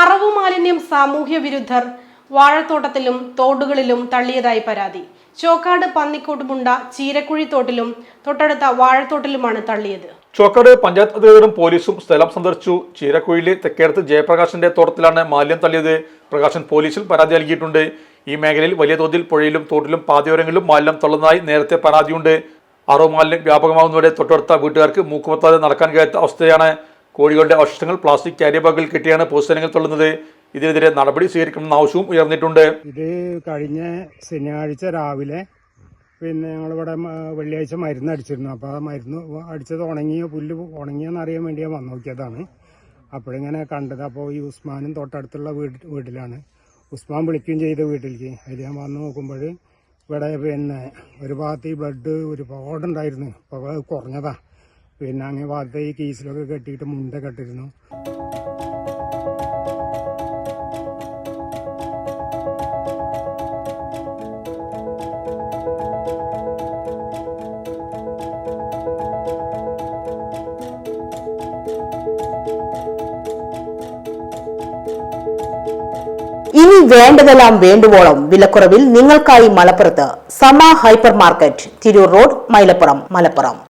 അറവു മാലിന്യം സാമൂഹ്യ വിരുദ്ധർ വാഴത്തോട്ടത്തിലും തോടുകളിലും തള്ളിയതായി പരാതി. ചോക്കാട് പന്നിക്കോട്ടുമുണ്ട ചീരക്കുഴി തോട്ടിലും തൊട്ടടുത്ത വാഴത്തോട്ടിലുമാണ് തള്ളിയത്. ചോക്കാട് പഞ്ചായത്ത് അധികൃതരും പോലീസും സ്ഥലം സന്ദർശിച്ചു. ചീരക്കുഴിയിലെ തെക്കേടത്ത് ജയപ്രകാശിന്റെ തോട്ടത്തിലാണ് മാലിന്യം തള്ളിയത്. പ്രകാശൻ പോലീസിൽ പരാതി നൽകിയിട്ടുണ്ട്. ഈ മേഖലയിൽ വലിയ തോതിൽ പുഴയിലും തോട്ടിലും പാതയോരങ്ങളിലും മാലിന്യം തള്ളുന്നതായി നേരത്തെ പരാതിയുണ്ട്. അറവ് മാലിന്യം വ്യാപകമാകുന്നതോടെ തൊട്ടടുത്ത വീട്ടുകാർക്ക് മൂക്കുപത്താതെ നടക്കാൻ കഴിയാത്ത അവസ്ഥയാണ് കോഴികളുടെ അവശിഷ്ടങ്ങൾ പ്ലാസ്റ്റിക് കാരിയർ ബാഗിൽ കെട്ടിയാണ് പൊതുസ്ഥലങ്ങൾ തള്ളുന്നത്. ഇതിനെതിരെ നടപടി സ്വീകരിക്കണമെന്ന ആവശ്യവും ഉയർന്നിട്ടുണ്ട്. ഇത് കഴിഞ്ഞ ശനിയാഴ്ച രാവിലെ പിന്നെ ഞങ്ങളിവിടെ വെള്ളിയാഴ്ച മരുന്ന് അടിച്ചിരുന്നു. അപ്പോൾ ആ മരുന്ന് അടിച്ചത് ഉണങ്ങിയോ പുല്ല് ഉണങ്ങിയോന്ന് അറിയാൻ വേണ്ടി ഞാൻ വന്നു നോക്കിയതാണ്. അപ്പോഴിങ്ങനെ കണ്ടത്. അപ്പോൾ ഈ ഉസ്മാനും തൊട്ടടുത്തുള്ള വീട് വീട്ടിലാണ്. ഉസ്മാൻ വിളിക്കുകയും ചെയ്ത വീട്ടിലേക്ക്. അതിൽ ഞാൻ വന്ന് നോക്കുമ്പോൾ ഇവിടെ പിന്നെ ഒരു ഭാഗത്ത് ഈ ബ്ലഡ് ഒരുപാടുണ്ടായിരുന്നു. അപ്പോൾ അത് കുറഞ്ഞതാ. പിന്നെ അങ്ങനെ ഭാഗത്ത് ഈ കീസിലൊക്കെ കെട്ടിയിട്ട് മുണ്ട കെട്ടിരുന്നു. ഇനി വേണ്ടതെല്ലാം വേണ്ടുവോളം വിലക്കുറവിൽ നിങ്ങൾക്കായി മലപ്പുറത്ത് Sama hyper market Tirur road Mylappuram Malappuram.